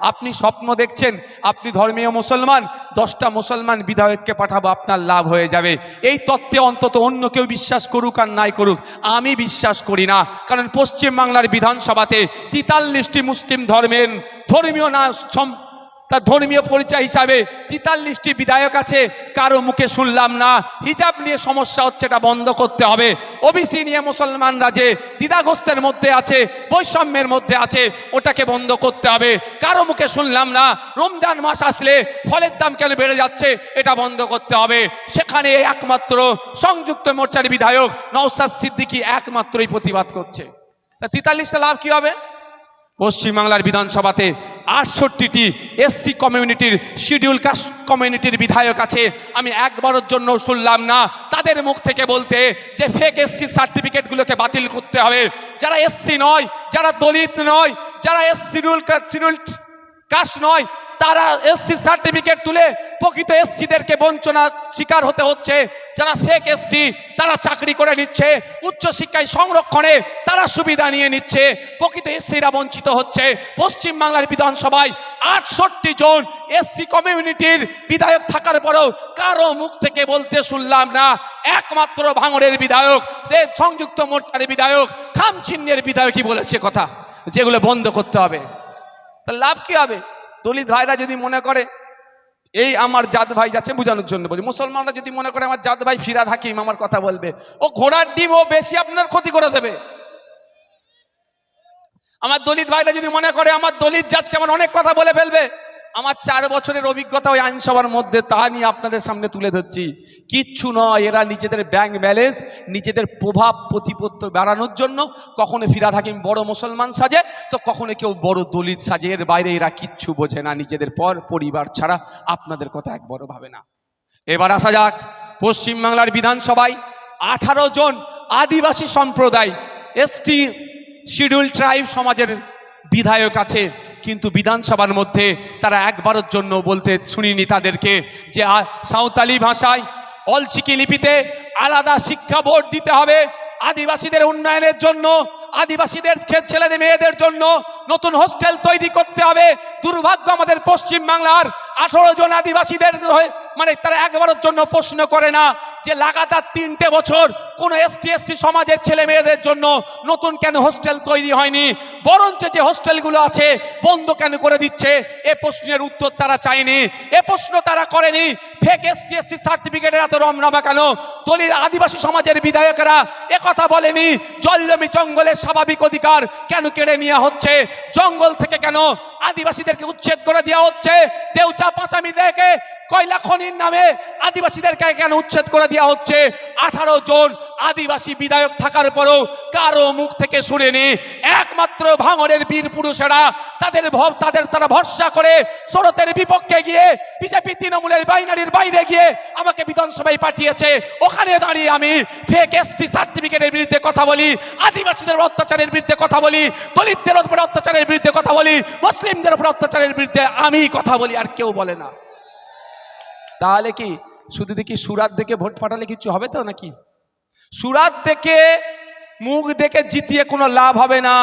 আপনি স্বপ্ন দেখছেন, আপনি ধর্মীয় মুসলমান, দশটা মুসলমান বিধায়ককে পাঠাবো, আপনার লাভ হয়ে যাবে। এই তত্ত্বে অন্তত অন্য কেউ বিশ্বাস করুক আর নাই করুক, আমি বিশ্বাস করি না। কারণ পশ্চিমবাংলার বিধানসভাতে তেতাল্লিশটি মুসলিম ধর্মের ধর্মীয় না তার ধর্মীয় পরিচয় হিসাবে তেতাল্লিশটি বিধায়ক আছে, কারও মুখে শুনলাম না। হিজাব নিয়ে সমস্যা হচ্ছে, এটা বন্ধ করতে হবে। ওবিসি নিয়ে মুসলমানরা যে দ্বিধাগ্রস্তের মধ্যে আছে, বৈষম্যের মধ্যে আছে, ওটাকে বন্ধ করতে হবে। কারও মুখে শুনলাম না, রমজান মাস আসলে ফলের দাম কেন বেড়ে যাচ্ছে, এটা বন্ধ করতে হবে। সেখানে একমাত্র সংযুক্ত মোর্চার বিধায়ক নওসাদ সিদ্দিকী একমাত্রই প্রতিবাদ করছে। তা তেতাল্লিশটা লাভ কি হবে? পশ্চিমবাংলার বিধানসভাতে আটষট্টিটি এসসি কমিউনিটির শিডিউল কাস্ট কমিউনিটির বিধায়ক আছে। আমি একবারের জন্য শুনলাম না। তাদের মুখ থেকে বলতে যে ফেক এসসি সার্টিফিকেটগুলোকে বাতিল করতে হবে। যারা এসসি নয়, যারা দলিত নয়, যারা এস শিডিউল শিডিউল কাস্ট নয়, তারা এসসি সার্টিফিকেট তুলে প্রকৃত এসসিদেরকে বঞ্চনা শিকার হতে হচ্ছে। যারা ফেক এসসি তারা চাকরি করে নিচ্ছে উচ্চশিক্ষায় সংরক্ষণে তারা সুবিধা নিয়ে নিচ্ছে, প্রকৃত এসসিরা বঞ্চিত হচ্ছে। পশ্চিমবাংলার বিধানসভায় আটষট্টি জন এসসি কমিউনিটির বিধায়ক থাকার পরেও কারও মুখ থেকে বলতে শুনলাম না। একমাত্র ভাঙড়ের বিধায়ক সংযুক্ত মোর্চার বিধায়ক খামচিহ্নের বিধায়কই বলেছে কথা, যেগুলো বন্ধ করতে হবে। তা লাভ কি হবে? দলিত ভাইরা যদি মনে করে এই আমার জাত ভাই যাচ্ছে বোঝানোর জন্য বলি মুসলমানরা যদি মনে করে আমার জাত ভাই ফিরা হাকিম, আমার কথা বলবে। ও ঘোড়ার ডিম ও বেশি আপনার ক্ষতি করে দেবে। আমার দলিত ভাইরা যদি মনে করে আমার দলিত যাচ্ছে, আমার অনেক কথা বলে ফেলবে। আমার চার বছরের অভিজ্ঞতা ওই আইনসভার মধ্যে, তা নিয়ে আপনাদের সামনে তুলে ধরছি। কিচ্ছু নয়, এরা নিজেদের ব্যাংক ব্যালেন্স নিজেদের প্রভাব প্রতিপত্ত বাড়ানোর জন্য কখনো ফিরাদ হাকিম বড় মুসলমান সাজে, তো কখনো কেউ বড় দলিত সাজে। এর বাইরে এরা কিচ্ছু বোঝে না, নিজেদের পর পরিবার ছাড়া আপনাদের কথা এক বড় ভাবে না। এবার আসা যাক, পশ্চিমবাংলার বিধানসভায় আঠারো জন আদিবাসী সম্প্রদায়, এসটি শিডিউল ট্রাইব সমাজের বিধায়ক আছে। কিন্তু বিধানসভার মধ্যে তারা একবারের জন্য বলতে শুনিনি তাদেরকে যে সাঁওতালি ভাষায় অলচিকি লিপিতে আলাদা শিক্ষা বোর্ড দিতে হবে আদিবাসীদের উন্নয়নের জন্য, আদিবাসীদের ছেলেদের মেয়েদের জন্য, নতুন হোস্টেল তৈরি করতে হবে। দুর্ভাগ্য আমাদের পশ্চিম বাংলার আঠারো জন আদিবাসীদের মানে তারা একবারের জন্য প্রশ্ন করে না। যে লাগাতার তিনটে বছর কোন এসটি এসসি সমাজের ছেলে মেয়েদের জন্য নতুন কেন হোস্টেল তৈরি হয়নি? বরঞ্চ যে হোস্টেলগুলো আছে, বন্ধ কেন করে দিচ্ছে? এ প্রশ্নের উত্তর তারা চায়নি। এ প্রশ্ন তারা করেনি। ফেক এসটি এসসি সার্টিফিকেটের এত রমনামা কেন? দলিত আদিবাসী সমাজের বিধায়করা কথা বলেনি। জল জমি জঙ্গলের স্বাভাবিক অধিকার কেন কেড়ে নেওয়া হচ্ছে? জঙ্গল থেকে কেন আদিবাসীদেরকে উচ্ছেদ করে দেওয়া হচ্ছে? দেউচা পাঁচামি দেখে কয়লা খনির নামে আদিবাসীদেরকে কেন উচ্ছেদ করে দেওয়া হচ্ছে? আঠারো জন আদিবাসী বিধায়ক থাকার পরেও কারও মুখ থেকে শুনেনি। একমাত্র ভাঙরের বীর পুরুষেরা তাদের তাদের তারা ভরসা করে শরতের বিপক্ষে গিয়ে বিজেপি তৃণমূলের বাইনারির বাইরে গিয়ে আমাকে বিধানসভায় পাঠিয়েছে। ওখানে দাঁড়িয়ে আমি ফেক এসটি সার্টিফিকেটের বিরুদ্ধে কথা বলি, আদিবাসীদের অত্যাচারের বিরুদ্ধে কথা বলি, দলিতদের উপর অত্যাচারের বিরুদ্ধে কথা বলি, মুসলিমদের উপর অত্যাচারের বিরুদ্ধে আমি কথা বলি আর কেউ বলে না। তাহলে কি? শুধু দেখি সুরাত দেখে ভোট পাঠালে কিছু হবে তো নাকি? সুরাত দেখে, মুখ দেখে জিতিয়ে কোনো লাভ হবে না।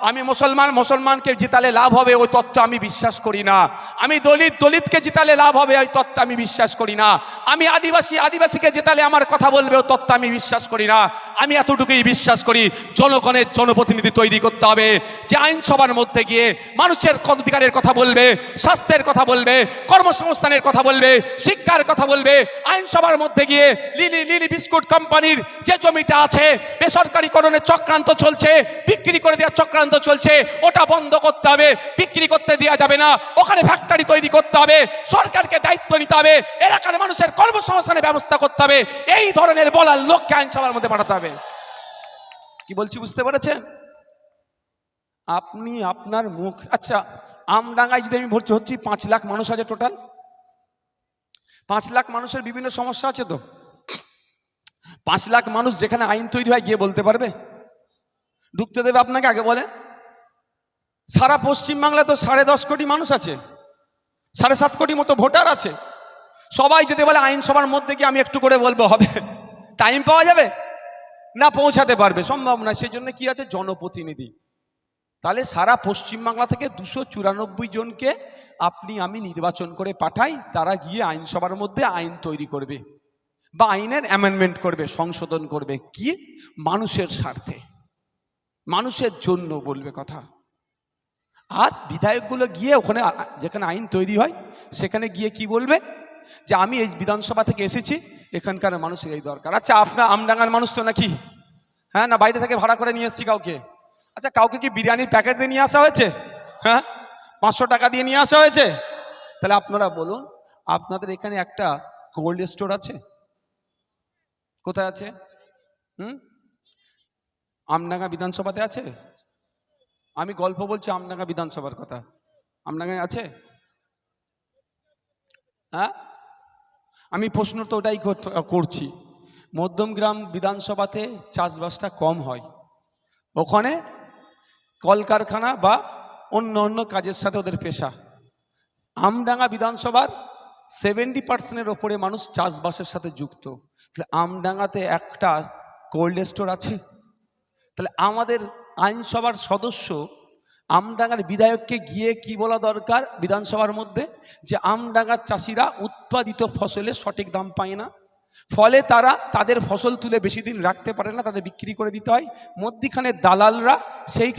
আমি মুসলমান, মুসলমানকে জিতালে লাভ হবে, ওই তত্ত্ব আমি বিশ্বাস করি না। আমি দলিত, দলিতকে জিতালে লাভ হবে, ওই তত্ত্ব আমি বিশ্বাস করি না। আমি আদিবাসী, আদিবাসীকে জিতালে আমার কথা বলবে, ওই তত্ত্ব আমি বিশ্বাস করি না। আমি এতটুকুই বিশ্বাস করি, জনগণের জনপ্রতিনিধি তৈরি করতে হবে, যে আইনসভার মধ্যে গিয়ে মানুষের অধিকারের কথা বলবে, স্বাস্থ্যের কথা বলবে, কর্মসংস্থানের কথা বলবে, শিক্ষার কথা বলবে, আইনসভার মধ্যে গিয়ে লিলি লিলি বিস্কুট কোম্পানির যে জমিটা আছে, বেসরকারিকরণের চক্রান্ত চলছে, বিক্রি করে দেওয়ার চক্রান্ত চলছে, ওটা বন্ধ করতে হবে, বিক্রি করতে দেওয়া যাবে না, ওখানে ফ্যাক্টরি তৈরি করতে হবে, সরকারকে দায়িত্ব নিতে হবে, এলাকার মানুষের কর্মসংস্থানের ব্যবস্থা করতে হবে, এই ধরনের বলার লোককে আইনসভার মধ্যে পাঠাতে হবে। কি বলছি, বুঝতে পেরেছেন? আপনি আপনার মুখ আচ্ছা আমডাঙ্গায় যদি আমি ভর্তি হচ্ছি, পাঁচ লাখ মানুষ আছে টোটাল পাঁচ লাখ মানুষের বিভিন্ন সমস্যা আছে তো? পাঁচ লাখ মানুষ যেখানে আইন তৈরি হয়, গিয়ে বলতে পারবে? ঢুকতে দেবে আপনাকে, আগে বলে সারা পশ্চিমবাংলায় তো সাড়ে দশ কোটি মানুষ আছে, সাড়ে সাত কোটি মতো ভোটার আছে। সবাই যদি বলে আইনসভার মধ্যে গিয়ে আমি একটু করে বলব, হবে। টাইম পাওয়া যাবে? না, পৌঁছাতে পারবে। সম্ভব না সেই জন্য কি আছে? জনপ্রতিনিধি। তাহলে সারা পশ্চিমবাংলা থেকে দুশো চুরানব্বই জনকে আপনি, আমি নির্বাচন করে পাঠাই, তারা গিয়ে আইনসভার মধ্যে আইন তৈরি করবে বা আইনের অ্যামেন্ডমেন্ট করবে, সংশোধন করবে। কি? মানুষের স্বার্থে। মানুষের জন্য বলবে কথা। আর বিধায়কগুলো গিয়ে ওখানে যেখানে আইন তৈরি হয়, সেখানে গিয়ে কি বলবে? যে আমি এই বিধানসভা থেকে এসেছি, এখানকার মানুষের এই দরকার। আচ্ছা আপনার আমডাঙ্গার মানুষ তো নাকি? হ্যাঁ না, বাইরে থেকে ভাড়া করে নিয়ে এসেছি কাউকে? আচ্ছা কাউকে কি বিরিয়ানির প্যাকেট দিয়ে নিয়ে আসা হয়েছে? হ্যাঁ পাঁচশো টাকা দিয়ে নিয়ে আসা হয়েছে? তাহলে আপনারা বলুন, আপনাদের এখানে একটা কোল্ড স্টোর আছে? কোথায় আছে? হুম? আমডাঙ্গা বিধানসভাতে আছে? আমি গল্প বলছি আমডাঙ্গা বিধানসভার কথা। আমডাঙ্গায় আছে? হ্যাঁ? আমি প্রশ্ন তো ওটাই কর- করছি। মধ্যমগ্রাম বিধানসভাতে চাষবাসটা কম হয়। ওখানে কলকারখানা বা অন্য অন্য কাজের সাথে ওদের পেশা। আমডাঙ্গা বিধানসভার সেভেন্টি পার্সেন্টের ওপরে মানুষ চাষবাসের সাথে যুক্ত। তাহলে আমডাঙ্গাতে একটা কোল্ড স্টোর আছে? তাহলে আমাদের আইনসভার সদস্য আমডাঙ্গার বিধায়ককে গিয়ে কি বলা দরকার বিধানসভার মধ্যে? যে আমডাঙ্গার চাষিরা উৎপাদিত ফসলের সঠিক দাম পায় না। ফলে তারা তাদের ফসল তুলে বেশি দিন রাখতে পারে না, তাদের বিক্রি করে দিতে হয়। মধ্যিখানে দালালরা সেই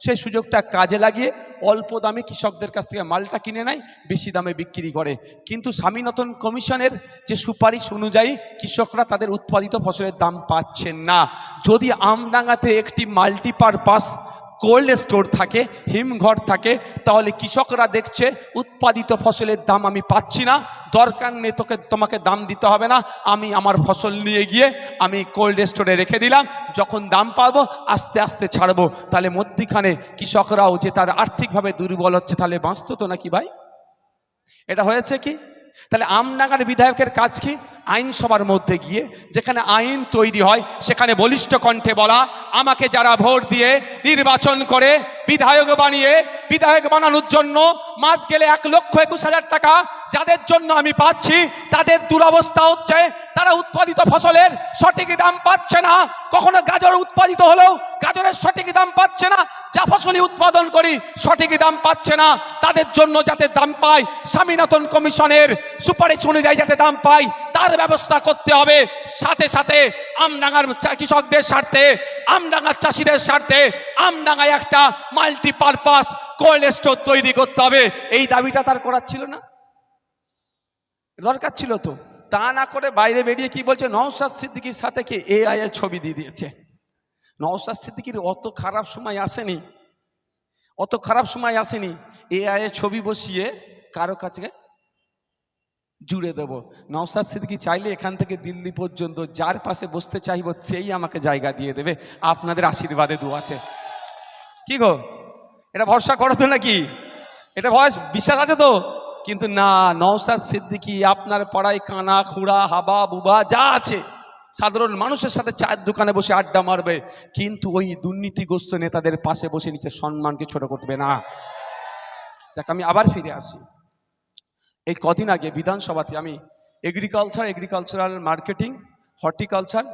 সেই সুযোগটা কাজে লাগিয়ে অল্প দামে কৃষকদের কাছ থেকে মালটা কিনে নেয়, বেশি দামে বিক্রি করে। কিন্তু স্বামীনতন কমিশনের যে সুপারিশ অনুযায়ী কৃষকরা তাদের উৎপাদিত ফসলের দাম পাচ্ছেন না। যদি আমডাঙ্গাতে একটি মাল্টিপারপাস কোল্ড স্টোর থাকে, হিমঘর থাকে, তাহলে কৃষকরা দেখছে উৎপাদিত ফসলের দাম আমি পাচ্ছি না, দরকার নেই তোকে, তোমাকে দাম দিতে হবে না, আমি আমার ফসল নিয়ে গিয়ে আমি কোল্ড স্টোরে রেখে দিলাম, যখন দাম পাবো আস্তে আস্তে ছাড়বো। তাহলে মধ্যিখানে কৃষকরাও যে তার আর্থিকভাবে দুর্বল হচ্ছে, তাহলে বাঁচত তো নাকি ভাই? এটা হয়েছে কি? তাহলে আমনাগার বিধায়কের কাজ কি? আইনসভার মধ্যে গিয়ে যেখানে আইন তৈরি হয়, সেখানে বলিষ্ঠ কণ্ঠে বলা, আমাকে যারা ভোট দিয়ে নির্বাচন করে, বিধায়ক বানিয়ে, বিধায়ক বানানোর জন্য মাস গেলে এক লক্ষ একুশ হাজার টাকা যাদের জন্য আমি পাচ্ছি, তাদের দুরবস্থা হচ্ছে, তারা উৎপাদিত ফসলের সঠিক দাম পাচ্ছে না। কখনো গাজর উৎপাদিত হলেও গাজরের সঠিক দাম পাচ্ছে না। যা ফসলই উৎপাদন করি, সঠিক দাম পাচ্ছে না। তাদের জন্য যাতে দাম পায় স্বামীনাথন কমিশনের সুপারিশ অনুযায়ী যাতে দাম পায় তার ব্যবস্থা করতে হবে। সাথে সাথে আমডাঙ্গার কৃষকদের স্বার্থে, আমডাঙ্গার চাষিদের স্বার্থে, আমডাঙ্গায় একটা মাল্টিপারপাস কোল্ড স্টোর তৈরি করতে হবে। এই দাবিটা তার করার ছিল না। দরকার ছিল তো। তা না করে বাইরে বেরিয়ে কি বলছে? নওশাদ সিদ্দিকির সাথে কি এআই এর ছবি দিয়ে দিয়েছে? নওশাদ সিদ্দিকির অত খারাপ সময় আসেনি। অত খারাপ সময় আসেনি। এআই এর ছবি বসিয়ে কারও কাছে জুড়ে দেব। নওশাদ সিদ্দিকি চাইলে এখান থেকে দিল্লি পর্যন্ত যার পাশে বসতে চাইব, সেই আমাকে জায়গা দিয়ে দেবে আপনাদের আশীর্বাদে দুয়াতে। কি গো? এটা ভরসা করো তো নাকি? এটা ভয়, বিশ্বাস আছে তো? কিন্তু না, নওশাদ সিদ্দিকি আপনার পাড়ায় কানা, খুঁড়া, হাবা, বুবা, যা আছে। সাধারণ মানুষের সাথে চায়ের দোকানে বসে আড্ডা মারবে, কিন্তু ওই দুর্নীতিগ্রস্ত নেতাদের পাশে বসে নিচে সম্মানকে ছোট করবে না। দেখ আমি আবার ফিরে আসি। এই কদিন আগে বিধানসভাতে আমি এগ্রিকালচার এগ্রিকালচারাল মার্কেটিং হর্টিকালচার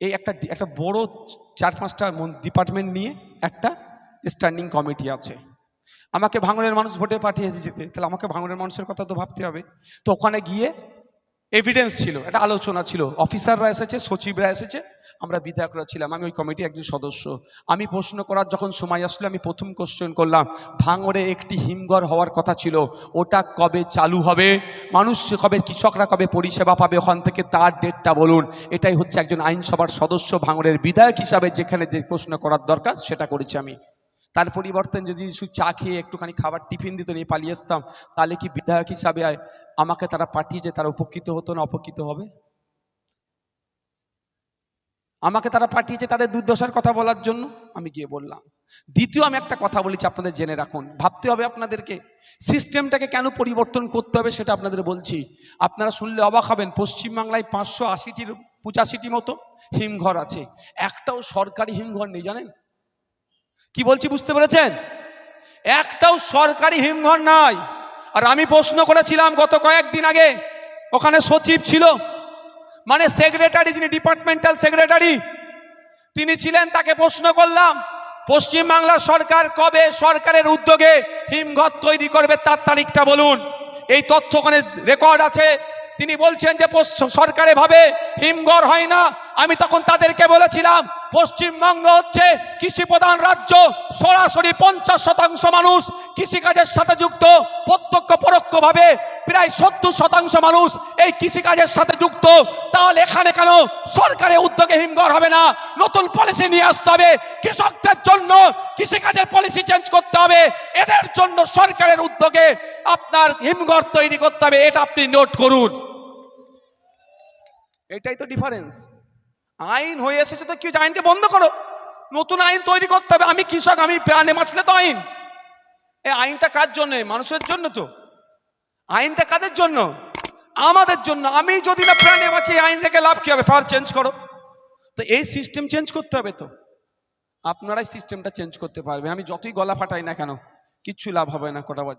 এই একটা একটা বড় চার পাঁচটা ডিপার্টমেন্ট নিয়ে একটা স্ট্যান্ডিং কমিটি আছে। আমাকে ভাঙনের মানুষ ভোটে পাঠিয়েছে যেতে, তাহলে আমাকে ভাঙনের মানুষের কথা তো ভাবতে হবে। তো ওখানে গিয়ে এভিডেন্স ছিল, একটা আলোচনা ছিল। অফিসাররা এসেছে, সচিবরা এসেছে আমরা বিধায়করা ছিলাম, আমি ওই কমিটির একজন সদস্য। আমি প্রশ্ন করার যখন সময় আসলো, আমি প্রথম কোশ্চেন করলাম, ভাঙড়ে একটি হিমঘর হওয়ার কথা ছিল, ওটা কবে চালু হবে? মানুষ কবে, কৃষকরা কবে পরিষেবা পাবে? ওখান থেকে তার ডেটটা বলুন। এটাই হচ্ছে একজন আইনসভার সদস্য, ভাঙড়ের বিধায়ক হিসাবে যেখানে যে প্রশ্ন করার দরকার, সেটা করেছি আমি। তার পরিবর্তন যদি শুধু চা খেয়ে একটুখানি খাবার টিফিন দিত, নিয়ে পালিয়ে আসতাম, তাহলে কি বিধায়ক হিসাবে আমাকে তারা পাঠিয়েছে তারা উপকৃত হতো না, অপকৃত হবে? আমাকে তারা পাঠিয়েছে তাদের দুর্দশার কথা বলার জন্য। আমি গিয়ে বললাম, দ্বিতীয় আমি একটা কথা বলেছি, আপনাদের জেনে রাখুন। ভাবতে হবে আপনাদেরকে, সিস্টেমটাকে কেন পরিবর্তন করতে হবে সেটা আপনাদের বলছি। আপনারা শুনলে অবাক হবেন, পশ্চিমবাংলায় পাঁচশো আশিটির পঁচাশিটি মতো হিমঘর আছে। একটাও সরকারি হিমঘর নেই, জানেন? কি বলছি, বুঝতে পেরেছেন? একটাও সরকারি হিমঘর নাই। আর আমি প্রশ্ন করেছিলাম গত কয়েকদিন আগে, ওখানে সচিব ছিল মানে সেক্রেটারি, যিনি ডিপার্টমেন্টাল সেক্রেটারি তিনি ছিলেন তাকে প্রশ্ন করলাম, পশ্চিমবাংলা সরকার কবে সরকারের উদ্যোগে হিমঘর তৈরি করবে তার তারিখটা বলুন। এই তথ্য ওখানে রেকর্ড আছে। তিনি বলছেন যে সরকারে ভাবে হিমঘর হয় না আমি তখন তাদেরকে বলেছিলাম, পশ্চিমবঙ্গ হচ্ছে কৃষি প্রধান রাজ্য, সরাসরি পঞ্চাশ শতাংশ মানুষ কৃষিকাজের সাথে যুক্ত, প্রত্যক্ষ পরোক্ষভাবে প্রায় সত্তর শতাংশ মানুষ এই কৃষিকাজের সাথে যুক্ত। তাহলে এখানে কেন সরকারের উদ্যোগে হিমঘর হবে না? নতুন পলিসি নিয়ে আসতে হবে। কৃষকদের জন্য কৃষিকাজের পলিসি চেঞ্জ করতে হবে। এদের জন্য সরকারের উদ্যোগে আপনার হিমঘর তৈরি করতে হবে। এটা আপনি নোট করুন। এটাই তো ডিফারেন্স আইন হয়ে এসেছে তো কি? আইনকে বন্ধ করো। নতুন আইন তৈরি করতে হবে। আমি কৃষক, আমি প্রাণে বাঁচলে তো আইন। এই আইনটা কার জন্য? মানুষের জন্য তো। আইনটা কাদের জন্য? আমাদের জন্য। আমি যদি না প্রাণে বাঁচি, এই আইন রেখে লাভ কি হবে? পাওয়ার চেঞ্জ করো। তো এই সিস্টেম চেঞ্জ করতে হবে তো। আপনারাই সিস্টেমটা চেঞ্জ করতে পারবেন। আমি যতই গলা ফাটাই না কেন, কিচ্ছু লাভ হবে না, কটা বাজে।